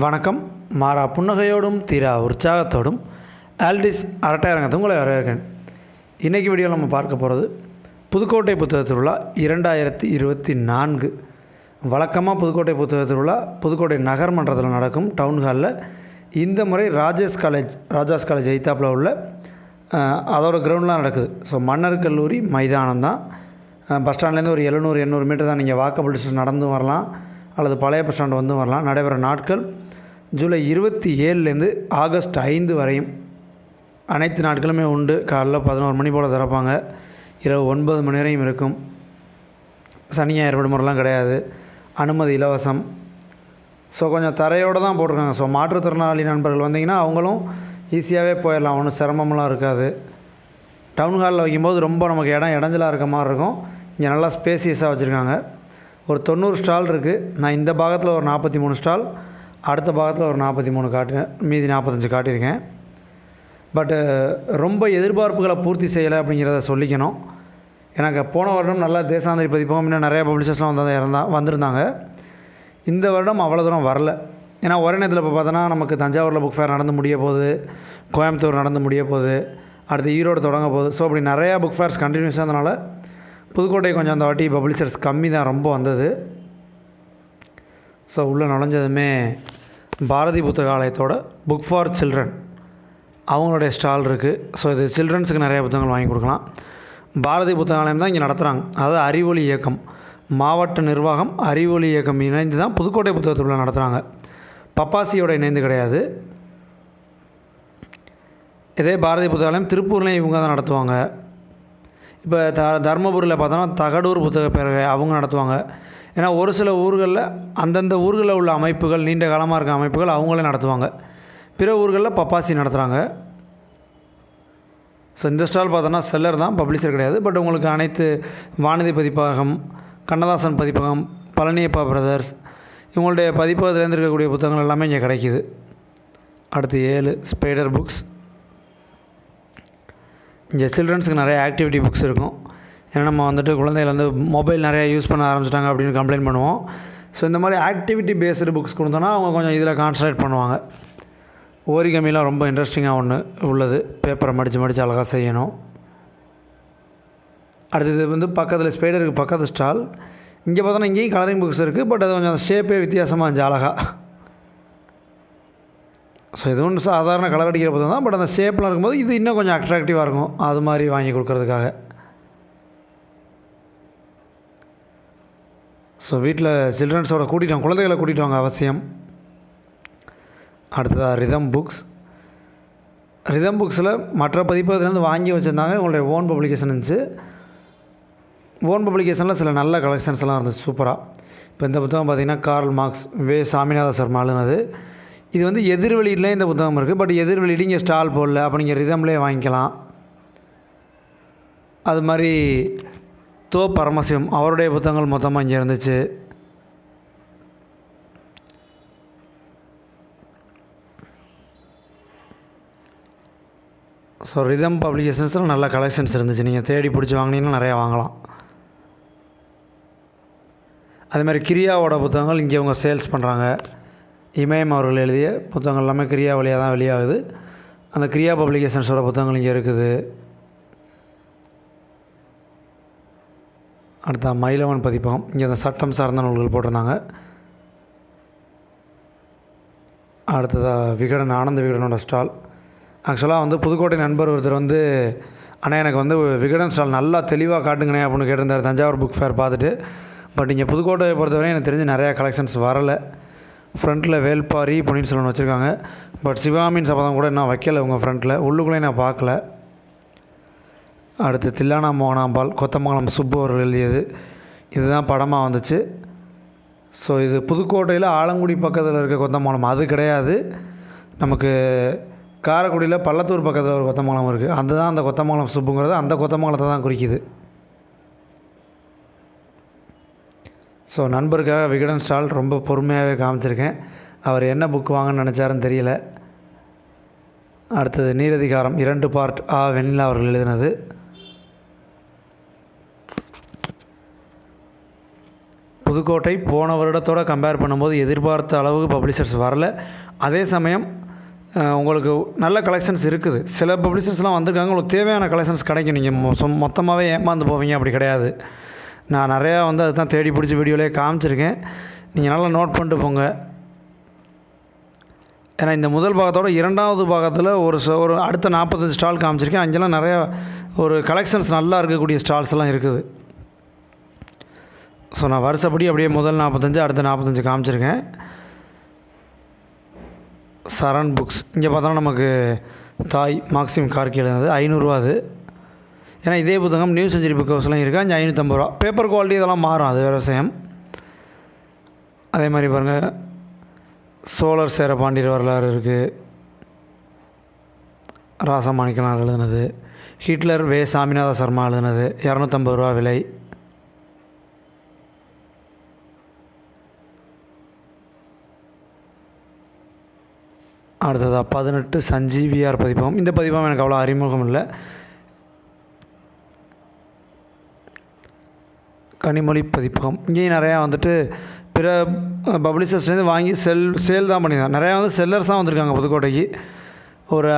வணக்கம். மாறா புன்னகையோடும் தீரா உற்சாகத்தோடும் ஆல்டிஸ் அரட்டையரங்கத்தை உங்களை வரவேற்கிறேன். இன்றைக்கி வீடியோவில் நம்ம பார்க்க போகிறது புதுக்கோட்டை புத்தக திருவிழா இரண்டாயிரத்தி இருபத்தி நான்கு. வழக்கமாக புதுக்கோட்டை புத்தக திருவிழா புதுக்கோட்டை நகர்மன்றத்தில் நடக்கும் டவுன் ஹாலில் இந்த முறை ராஜேஷ் காலேஜ் ராஜாஸ் காலேஜ் எய்த்தாப்பில் உள்ள அதோடய அதோட நடக்குது. ஸோ மன்னர் கல்லூரி மைதானம் தான். பஸ் ஸ்டாண்ட்லேருந்து ஒரு எழுநூறு எண்ணூறு மீட்டர் தான் நீங்கள் வாக்கபிள் டிஸ்டன்ஸ் நடந்தும் வரலாம் அல்லது பழைய பஸ் ஸ்டாண்ட் வந்தும் வரலாம். நடைபெற நாட்கள் ஜூலை இருபத்தி ஏழுலேருந்து ஆகஸ்ட் ஐந்து வரையும் அனைத்து நாட்களுமே உண்டு. காலைல பதினோரு மணி போல் திறப்பாங்க. இரவு ஒன்பது மணி வரையும் இருக்கும். சனி ஞாயிறு விடுமுறைலாம் கிடையாது. அனுமதி இலவசம். ஸோ கொஞ்சம் தரையோடு தான் போட்டிருக்காங்க. ஸோ மாற்றுத்திறனாளி நண்பர்கள் வந்தீங்கன்னா அவங்களும் ஈஸியாகவே போயிடலாம். ஒன்றும் சிரமம்லாம் இருக்காது. டவுன் ஹாலில் வைக்கும்போது ரொம்ப நமக்கு இடம் இடைஞ்சலாக இருக்க மாதிரி இருக்கும். இங்கே நல்லா ஸ்பேசியஸாக வச்சுருக்காங்க. ஒரு தொண்ணூறு ஸ்டால் இருக்குது நான் இந்த பாகத்தில் ஒரு நாற்பத்தி மூணு ஸ்டால் அடுத்த பாகத்தில் ஒரு நாற்பத்தி மூணு காட்டினேன் மீதி நாற்பத்தஞ்சு காட்டியிருக்கேன். பட்டு uh, ரொம்ப எதிர்பார்ப்புகளை பூர்த்தி செய்யலை அப்படிங்கிறத சொல்லிக்கணும். எனக்கு போன வருடம் நல்லா தேசாந்திரி பதிப்பகம் இன்னும் நிறையா பப்ளிஷர்ஸ்லாம் வந்து இருந்தா வந்திருந்தாங்க. இந்த வருடம் அவ்வளோ தூரம் வரல. ஏன்னா ஒரே நேரத்தில் இப்போ பார்த்தோன்னா நமக்கு தஞ்சாவூரில் புக் ஃபேர் நடந்து முடிய போகுது. கோயம்புத்தூர் நடந்து முடிய போகுது. அடுத்து ஈரோடு தொடங்க போகுது. ஸோ அப்படி நிறையா புக் ஃபேர்ஸ் கண்டினியூஸாக இருந்தனால புதுக்கோட்டை கொஞ்சம் அந்த வாட்டி பப்ளிஷர்ஸ் கம்மி தான் ரொம்ப வந்தது. ஸோ உள்ளே நுழைஞ்சதுமே பாரதி புத்தகாலயத்தோட புக் ஃபார் சில்ட்ரன் அவங்களுடைய ஸ்டால் இருக்குது ஸோ இது சில்ட்ரன்ஸுக்கு நிறைய புத்தகங்கள் வாங்கி கொடுக்கலாம். பாரதி புத்தகாலயம் தான் இங்கே நடத்துகிறாங்க அதாவது அறிவொளி இயக்கம். மாவட்ட நிர்வாகம் அறிவொளி இயக்கம் இணைந்து தான் புதுக்கோட்டை புத்தக திருவிழா நடத்துகிறாங்க பப்பாசியோட இணைந்து கிடையாது. இதே பாரதி புத்தகாலயம் திருப்பூர்லேயும் இவங்க தான் நடத்துவாங்க. இப்போ த தருமபுரியில் பார்த்தோன்னா தகடூர் புத்தக பேரவை அவங்க நடத்துவாங்க. ஏன்னா ஒரு சில ஊர்களில் அந்தந்த ஊர்களில் உள்ள அமைப்புகள் நீண்ட காலமாக இருக்க அமைப்புகள் அவங்களே நடத்துவாங்க. பிற ஊர்களில் பப்பாசி நடத்துகிறாங்க ஸோ இந்த ஸ்டால் பார்த்தோன்னா செல்லர் தான் பப்ளிஷர் கிடையாது. பட் உங்களுக்கு அனைத்து வானதி பதிப்பகம் கண்ணதாசன் பதிப்பகம் பழனியப்பா பிரதர்ஸ் இவங்களுடைய பதிப்பகத்துலேருந்து இருக்கக்கூடிய புத்தகங்கள் எல்லாமே இங்கே கிடைக்கிது. அடுத்து ஏழு ஸ்பைடர் புக்ஸ். இங்கே சில்ட்ரன்ஸுக்கு நிறைய ஆக்டிவிட்டி புக்ஸ் இருக்கும். ஏன்னா நம்ம வந்துட்டு குழந்தைகள் வந்து மொபைல் நிறையா யூஸ் பண்ண ஆரம்பிச்சிட்டாங்க அப்படின்னு கம்ப்ளைண்ட் பண்ணுவோம். ஸோ இந்த மாதிரி ஆக்டிவிட்டி பேஸ்டு புக்ஸ் கொடுத்தோன்னா அவங்க கொஞ்சம் இதில் கான்சன்ட்ரேட் பண்ணுவாங்க. ஓரிகமிலாம் ரொம்ப இன்ட்ரெஸ்டிங்காக ஒன்று உள்ளது. பேப்பரை மடித்து மடித்து அழகாக செய்யணும். அடுத்தது வந்து பக்கத்தில் ஸ்பைடருக்கு பக்கத்து ஸ்டால் இங்கே பார்த்தோன்னா இங்கேயும் கலரிங் புக்ஸ் இருக்குது பட் அது கொஞ்சம் ஷேப்பே வித்தியாசமாக இருந்துச்சு அழகாக ஸோ இது ஒன்று சாதாரண கலர் அடிக்கிற புத்தகம் தான் பட் அந்த ஷேப்லாம் இருக்கும்போது இது இன்னும் கொஞ்சம் அட்ராக்டிவாக இருக்கும். அது மாதிரி வாங்கி கொடுக்குறதுக்காக. ஸோ வீட்டில் சில்ட்ரன்ஸோட கூட்டிகிட்டு வாங்க குழந்தைகளை கூட்டிகிட்டு வாங்க அவசியம். அடுத்ததாக ரிதம் புக்ஸ் ரிதம் புக்ஸில் மற்ற பதிப்பகத்துலேருந்து வாங்கி வச்சுருந்தாங்க உங்களுடைய ஓன் பப்ளிகேஷன் இருந்துச்சு. ஓன் பப்ளிகேஷனில் சில நல்ல கலெக்ஷன்ஸ் எல்லாம் இருந்துச்சு சூப்பராக இப்போ இந்த புத்தகம் பார்த்திங்கன்னா கார்ல் மார்க்ஸ் வே. சாமிநாத சர்மா எழுதுனது. இது வந்து எதிர் இந்த புத்தகம் இருக்குது பட் எதிர் இங்கே ஸ்டால் போடல அப்போ நீங்கள் ரிதம்லேயே வாங்கிக்கலாம். அது மாதிரி தோ பரமசிவம் அவருடைய புத்தகங்கள் மொத்தமாக இங்கே இருந்துச்சு. ஸோ ரிதம் பப்ளிகேஷன்ஸில் நல்ல கலெக்ஷன்ஸ் இருந்துச்சு. நீங்கள் தேடி பிடிச்சி வாங்கினீங்கன்னா நிறையா வாங்கலாம். அதே மாதிரி கிரியாவோட புத்தகங்கள் இங்கே அவங்க சேல்ஸ் பண்ணுறாங்க இமயம் அவர்கள் எழுதிய புத்தகங்கள் எல்லாமே கிரியா வழியாக தான் வெளியாகுது. அந்த கிரியா பப்ளிகேஷன்ஸோட புத்தகங்கள் இங்கே இருக்குது. அடுத்த மயிலவன் பதிப்பகம். இங்கே தான் சட்டம் சார்ந்த நூல்கள் போட்டிருந்தாங்க. அடுத்ததாக விகடன் ஆனந்த விகடனோட ஸ்டால். ஆக்சுவலாக வந்து புதுக்கோட்டை நண்பர் ஒருத்தர் வந்து ஆனால் எனக்கு வந்து விகடன் ஸ்டால் நல்லா தெளிவாக காட்டுங்கண்ணே அப்படின்னு கேட்டிருந்தார். தஞ்சாவூர் புக் ஃபேர் பார்த்துட்டு. பட் இங்கே புதுக்கோட்டையை பொறுத்தவரை எனக்கு தெரிஞ்சு நிறையா கலெக்ஷன்ஸ் வரலை. ஃப்ரண்ட்டில் வேல்பாரி பொன்னியின் செல்வன் வச்சுருக்காங்க. பட் சிவாமின் சபதம் கூட இன்னும் வைக்கல உங்கள் ஃப்ரண்ட்டில் உள்ளுக்குள்ளே நான் பார்க்கல. அடுத்து தில்லானா மோகனாம்பாள் கொத்தமங்கலம் சுப்பு அவர்கள் எழுதியது. இதுதான் படமாக வந்துச்சு. ஸோ இது புதுக்கோட்டையில் ஆலங்குடி பக்கத்தில் இருக்க கொத்தமங்கலம். அது கிடையாது. நமக்கு காரைக்குடியில் பள்ளத்தூர் பக்கத்தில் ஒரு கொத்தமங்கலம் இருக்குது அதுதான் அந்த கொத்தமங்கலம் சுப்புங்கிறது. அந்த கொத்தமங்கலத்தை தான் குறிக்குது. ஸோ நண்பருக்காக விகடன் ஸ்டால் ரொம்ப பொறுமையாகவே காமிச்சிருக்கேன். அவர் என்ன புக் வாங்கன்னு நினச்சாருன்னு தெரியல. அடுத்தது நீரதிகாரம் இரண்டு பார்ட் ஆ வெண்ணிலா அவர்கள் எழுதினது. புதுக்கோட்டை போன வருடத்தோட கம்பேர் பண்ணும்போது எதிர்பார்த்த அளவுக்கு பப்ளிஷர்ஸ் வரல. அதே சமயம் உங்களுக்கு நல்ல கலெக்ஷன்ஸ் இருக்குது. சில பப்ளிஷர்ஸ்லாம் வந்திருக்காங்க. உங்களுக்கு தேவையான கலெக்ஷன்ஸ் கிடைக்கும். நீங்கள் மொத்தமாகவே ஏமாந்து போவீங்க. அப்படி கிடையாது. நான் நிறையா வந்து அதுதான் தேடி பிடிச்சி வீடியோலேயே காமிச்சிருக்கேன். நீங்கள் நல்லா நோட் பண்ணிட்டு போங்க. ஏன்னா இந்த முதல் பாகத்தோட இரண்டாவது பாகத்தில் ஒரு ஒரு அடுத்த நாற்பத்தஞ்சு ஸ்டால் காமிச்சிருக்கேன். அங்கெல்லாம் நிறையா ஒரு கலெக்ஷன்ஸ் நல்லா இருக்கக்கூடிய ஸ்டால்ஸ் எல்லாம் இருக்குது. ஸோ நான் வருஷப்படி அப்படியே முதல் நாற்பத்தஞ்சு அடுத்த நாற்பத்தஞ்சு காமிச்சிருக்கேன். சரண் புக்ஸ் இங்கே பார்த்தோன்னா நமக்கு தாய் மாக்சிம் கார்கி எழுதுனது ஐநூறுரூவா அது. ஏன்னா இதே புத்தகம் நியூ செஞ்சுரி புக் ஹவுஸ்லாம் இருக்கா. இங்கே ஐநூற்றம்பது ரூபா. பேப்பர் குவாலிட்டி இதெல்லாம் மாறும். அது வேறு விஷயம். அதே மாதிரி பாருங்கள் சோழர் சேர பாண்டியர் வரலாறு இருக்குது ராசமாணிக்கனார் எழுதுனது. ஹிட்லர் வே சாமிநாத சர்மா எழுதுனது. இரநூத்தம்பது ரூபா விலை. அடுத்ததாக பதினெட்டு சஞ்சீவியார் பதிப்பகம். இந்த பதிப்பகம் எனக்கு அவ்வளோ அறிமுகம் இல்லை கனிமொழி பதிப்பகம். இங்கேயும் நிறையா வந்துட்டு பிற பப்ளிஷர்ஸ்லேருந்து வாங்கி செல் சேல் தான் பண்ணியிருந்தாங்க நிறையா வந்து செல்லர்ஸ் தான் வந்திருக்காங்க புதுக்கோட்டைக்கு. ஒரு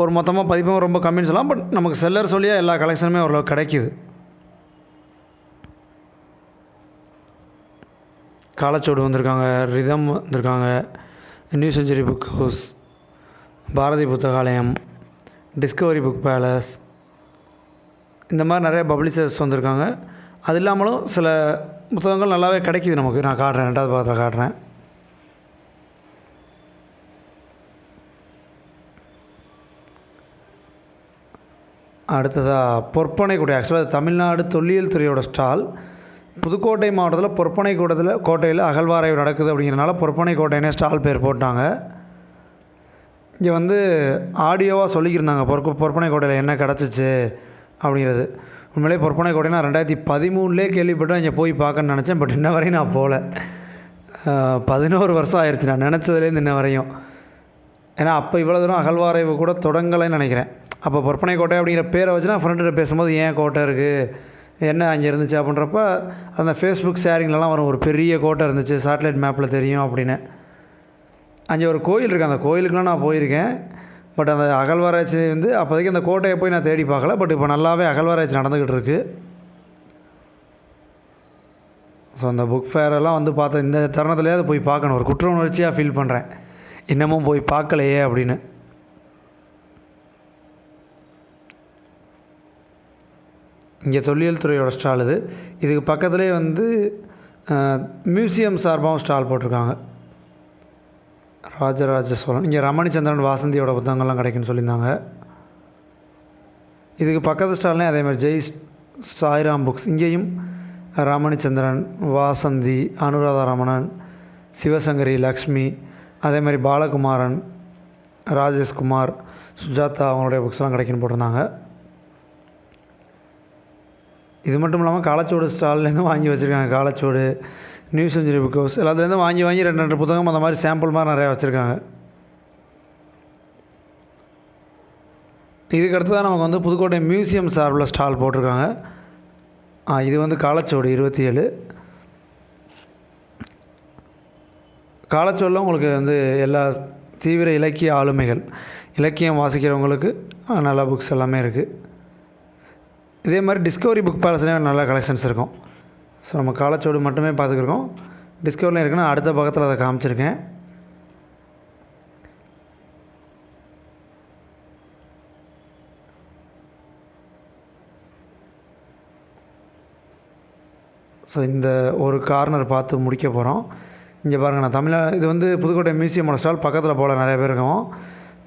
ஒரு மொத்தமாக பதிப்பகம் ரொம்ப கம்மின்னு சொல்லலாம் பட் நமக்கு செல்லர் சொல்லியே எல்லா கலெக்ஷனுமே ஓரளவு கிடைக்கிது. காலச்சோடு வந்திருக்காங்க ரிதம் வந்திருக்காங்க New Century Book House Bharathi Puthakalayam Discovery Book Palace இந்த மாதிரி நிறைய பப்ளிஷர்ஸ் வந்திருக்காங்க. அது இல்லாமலும் சில புத்தகங்கள் நல்லாவே கிடைக்கிது நமக்கு. நான் காட்டுறேன் ரெண்டாவது பாகத்தில் காட்டுறேன். அடுத்ததாக பொற்பனை ஆக்சுவலாக தமிழ்நாடு தொல்லியல் துறையோட ஸ்டால் புதுக்கோட்டை மாவட்டத்தில் பொற்பனை கூட்டத்தில் கோட்டையில் அகழ்வாராய்வு நடக்குது அப்படிங்கிறனால பொற்பனை கோட்டைனே ஸ்டால் பேர் போட்டாங்க. இங்கே வந்து ஆடியோவாக சொல்லிக்கிருந்தாங்க. பொற்க பொற்பனை கோட்டையில் என்ன கிடச்சிச்சு அப்படிங்கிறது. உண்மையிலே பொற்பனை கோட்டை நான் ரெண்டாயிரத்தி பதிமூணுலேயே கேள்விப்பட்டேன். இங்கே போய் பார்க்கன்னு நினச்சேன். பட் இன்ன வரையும் நான் போகல. பதினோரு வருஷம் ஆயிடுச்சு நான் நினச்சதுலேருந்து இன்ன வரையும். ஏன்னா அப்போ இவ்வளோ தூரம் அகழ்வாராய்வு கூட தொடங்கலைன்னு நினைக்கிறேன். அப்போ பொற்பனை கோட்டை அப்படிங்கிற பேரை வச்சு நான் ஃப்ரெண்ட்கிட்ட பேசும்போது ஏன் கோட்டை இருக்குது என்ன அங்கே இருந்துச்சு? அப்படின்றப்ப அந்த ஃபேஸ்புக் ஷேரிங்லலாம் வரும். ஒரு பெரிய கோட்டை இருந்துச்சு. சேட்டலைட் மேப்பில் தெரியும் அப்படின்னு. அங்கே ஒரு கோயில் இருக்குது அந்த கோயிலுக்குலாம் நான் போயிருக்கேன். பட் அந்த அகழ்வாராய்ச்சி வந்து அப்போதைக்கு அந்த கோட்டையை போய் நான் தேடி பார்க்கல. பட் இப்போ நல்லாவே அகழ்வாராய்ச்சி நடந்துக்கிட்டு இருக்கு. ஸோ அந்த புக் ஃபேரெல்லாம் வந்து பார்த்து இந்த தருணத்துலேயே அதை போய் பார்க்கணும். ஒரு குற்ற உணர்ச்சியாக ஃபீல் பண்ணுறேன் இன்னமும் போய் பார்க்கலையே அப்படின்னு. இங்கே தொல்லியல் துறையோட ஸ்டால் இது. இதுக்கு பக்கத்துலேயே வந்து மியூசியம் சார்பாகவும் ஸ்டால் போட்டிருக்காங்க. ராஜராஜ சோழன். இங்கே ரமணிச்சந்திரன் வாசந்தியோட புத்தகங்கள்லாம் கிடைக்குன்னு சொல்லியிருந்தாங்க. இதுக்கு பக்கத்து ஸ்டால்லையும் அதே மாதிரி ஜெய் சாய்ராம் புக்ஸ் இங்கேயும் ரமணிச்சந்திரன் வாசந்தி அனுராதா ரமணன் சிவசங்கரி லக்ஷ்மி அதே மாதிரி பாலகுமாரன் ராஜேஷ்குமார் சுஜாதா அவங்களுடைய புக்ஸ்லாம் கிடைக்குன்னு போட்டிருந்தாங்க. இது மட்டும் இல்லாமல் காலச்சோடு ஸ்டால்லேருந்து வாங்கி வச்சுருக்காங்க. Kalachuvadu new century book house எல்லாத்துலேருந்து வாங்கி வாங்கி ரெண்டு ரெண்டு புத்தகம் அந்த மாதிரி சாம்பிள் மாதிரி நிறையா வச்சுருக்காங்க. இதுக்கு அடுத்து தான் நமக்கு வந்து புதுக்கோட்டை மியூசியம் சார்பில் ஸ்டால் போட்டிருக்காங்க. இது வந்து காலச்சோடு இருபத்தி ஏழு காலச்சோடில் உங்களுக்கு வந்து எல்லா தீவிர இலக்கிய ஆளுமைகள் இலக்கியம் வாசிக்கிறவங்களுக்கு நல்ல புக்ஸ் எல்லாமே இருக்குது இதே மாதிரி டிஸ்கவரி புக் பேலஸ்லேயும் நல்ல கலெக்ஷன்ஸ் இருக்கும். ஸோ நம்ம காலச்சோடு மட்டுமே பார்த்துக்கிருக்கோம். டிஸ்கவரில் இருக்குன்னா அடுத்த பக்கத்தில் அதை காமிச்சிருக்கேன். ஸோ இந்த ஒரு கார்னர் பார்த்து முடிக்க போகிறோம் இங்கே பாருங்கள் நான் இது வந்து புதுக்கோட்டை மியூசியமோட ஸ்டால் பக்கத்தில் போல் நிறைய பேர் இருக்கும்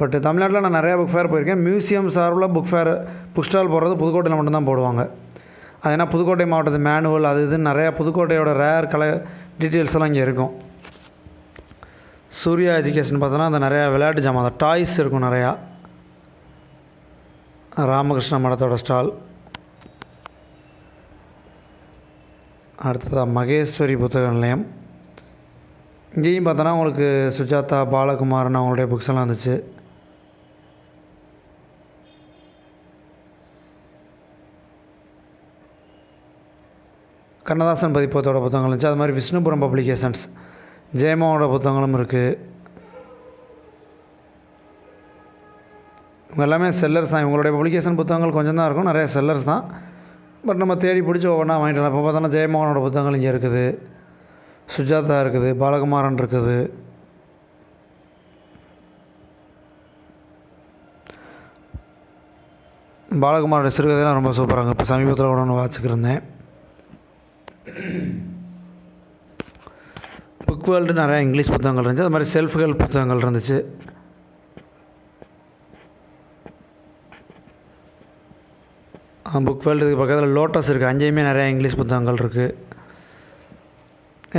பட் தமிழ்நாட்டில் நான் நிறையா புக் ஃபேர் போயிருக்கேன். மியூசியம் சார்பில் புக் ஃபேர் புக் ஸ்டால் போடுறது புதுக்கோட்டையில் மட்டும்தான் போடுவாங்க. அது ஏன்னா புதுக்கோட்டை மாவட்டத்து மேனுவல் அது இதுன்னு நிறையா புதுக்கோட்டையோட ரேர் கலை டீட்டெயில்ஸ் எல்லாம் இங்கே இருக்கும். சூர்யா எஜுகேஷன் பார்த்தோன்னா அந்த நிறையா விளையாட்டு ஜாமான் டாய்ஸ் இருக்கும் நிறையா. ராமகிருஷ்ண மடத்தோட ஸ்டால் அடுத்ததாக மகேஸ்வரி புத்தக நிலையம். இங்கேயும் பார்த்தோன்னா உங்களுக்கு சுஜாதா பாலகுமாரன் அவங்களுடைய புக்ஸ் எல்லாம் இருந்துச்சு கண்ணதாசன் பதிப்பத்தோட புத்தகங்கள் இருந்துச்சு. அது மாதிரி விஷ்ணுபுரம் பப்ளிகேஷன்ஸ் ஜெயமாவோட புத்தகங்களும் இருக்குது இவங்க எல்லாமே செல்லர்ஸ் தான். இவங்களுடைய பப்ளிகேஷன் புத்தகங்கள் கொஞ்சம் தான் இருக்கும். நிறைய செல்லர்ஸ் தான். பட் நம்ம தேடி பிடிச்சி ஒவ்வொன்றா வாங்கிட்டு வரலாம். இப்போ பார்த்தோன்னா ஜெயமோகனோட புத்தகங்கள் இங்கே இருக்குது. சுஜாதா இருக்குது. பாலகுமாரன் இருக்குது. பாலகுமாரோட சிறுகதைலாம் ரொம்ப சூப்பராக இப்போ சமீபத்தில் கூட ஒன்று வாசிக்கிருந்தேன் புக் வேர்ல்டு நிறையா இங்கிலீஷ் புத்தகங்கள் இருந்துச்சு. அது மாதிரி செல்ஃப் ஹெல்ப் புத்தகங்கள் இருந்துச்சு. புக் வேர்ல்டுக்கு பக்கத்தில் லோட்டஸ் இருக்குது அஞ்சையுமே நிறையா இங்கிலீஷ் புத்தகங்கள் இருக்குது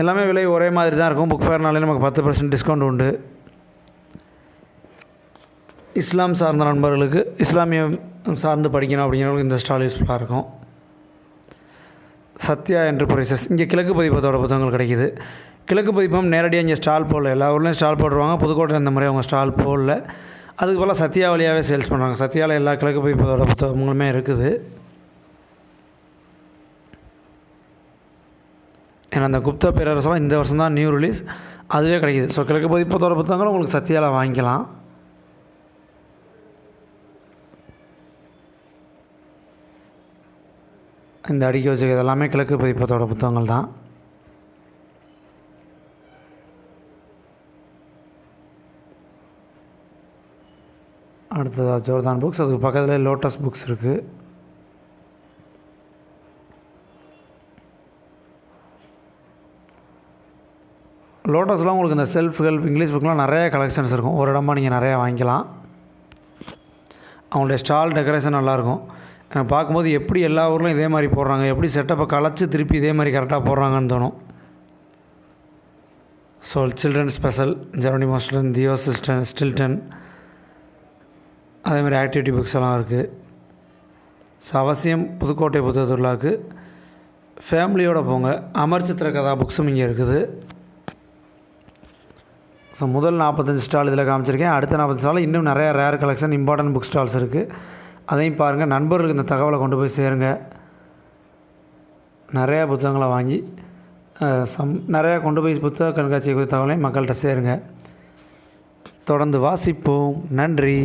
எல்லாமே விலை ஒரே மாதிரி தான் இருக்கும். புக் ஃபேர்னாலே நமக்கு பத்து பர்சன்ட் டிஸ்கவுண்ட் உண்டு. இஸ்லாம் சார்ந்த நண்பர்களுக்கு இஸ்லாமியம் சார்ந்து படிக்கணும் அப்படிங்கிறவங்களுக்கு இந்த ஸ்டால் யூஸ்ஃபுல்லாக இருக்கும். சத்யா என்டர்பிரைசஸ் இங்கே கிழக்கு பதிப்பத்தோட புத்தகங்கள் கிடைக்கிது. கிழக்கு பதிப்பம் நேரடியாக இங்கே ஸ்டால் போடல. எல்லா ஊர்லேயும் ஸ்டால் போடுவாங்க புதுக்கோட்டையில் இந்த மாதிரி அவங்க ஸ்டால் போடல. அதுக்கு போல் சத்யா வழியாகவே சேல்ஸ் பண்ணுறாங்க சத்யாவில் எல்லா கிழக்கு பதிப்பதோட புத்தகங்களுமே இருக்குது. ஏன்னா அந்த குப்தா பேரரசெல்லாம் இந்த வருஷம் தான் நியூ ரிலீஸ் அதுவே கிடைக்கிது. ஸோ கிழக்கு பதிப்பத்தோட புத்தகங்களும் உங்களுக்கு சத்யாவில் வாங்கிக்கலாம். இந்த அடுக்கி வச்சுக்கிறது எல்லாமே கிழக்கு பதிப்பத்தோட புத்தகங்கள் தான். அடுத்ததாக ஜோர்தான் புக்ஸ் அதுக்கு பக்கத்தில் லோட்டஸ் புக்ஸ் இருக்குது லோட்டஸ்லாம் உங்களுக்கு இந்த செல்ஃப் ஹெல்ப் இங்கிலீஷ் புக்லாம் நிறைய கலெக்ஷன்ஸ் இருக்கும். ஒரு இடமா நீங்கள் நிறையா வாங்கிக்கலாம். அவங்களுடைய ஸ்டால் டெக்கரேஷன் நல்லாயிருக்கும். பார்க்கும்போது எப்படி எல்லா ஊர்லேயும் இதே மாதிரி போடுறாங்க? எப்படி செட்டப்பை கலைச்சி திருப்பி இதே மாதிரி கரெக்டாக போடுறாங்கன்னு தோணும். ஸோ சில்ட்ரன் ஸ்பெஷல் ஜெர்மனி மாஸ்டன் தியோ சிஸ்டன் ஸ்டில்டன் அதே மாதிரி ஆக்டிவிட்டி புக்ஸ் எல்லாம் இருக்குது ஸோ அவசியம் புதுக்கோட்டை புத்தக திருவிழாவுக்கு ஃபேமிலியோடு போங்க. அமர் சித்திர கதா புக்ஸும் இங்கே இருக்குது. ஸோ முதல் நாற்பத்தஞ்சு ஸ்டால் இதில் காமிச்சிருக்கேன். அடுத்த நாற்பத்தஞ்சு ஸ்டால் இன்னும் நிறையா rare collection important book stalls இருக்குது அதையும் பாருங்கள் நண்பர்களுக்கு இந்த தகவலை கொண்டு போய் சேருங்க. நிறையா புத்தகங்களை வாங்கி சம் நிறையா கொண்டு போய் புத்தக கண்காட்சி குறித்த தகவலையும் மக்கள்கிட்ட சேருங்க. தொடர்ந்து வாசிப்போம். நன்றி.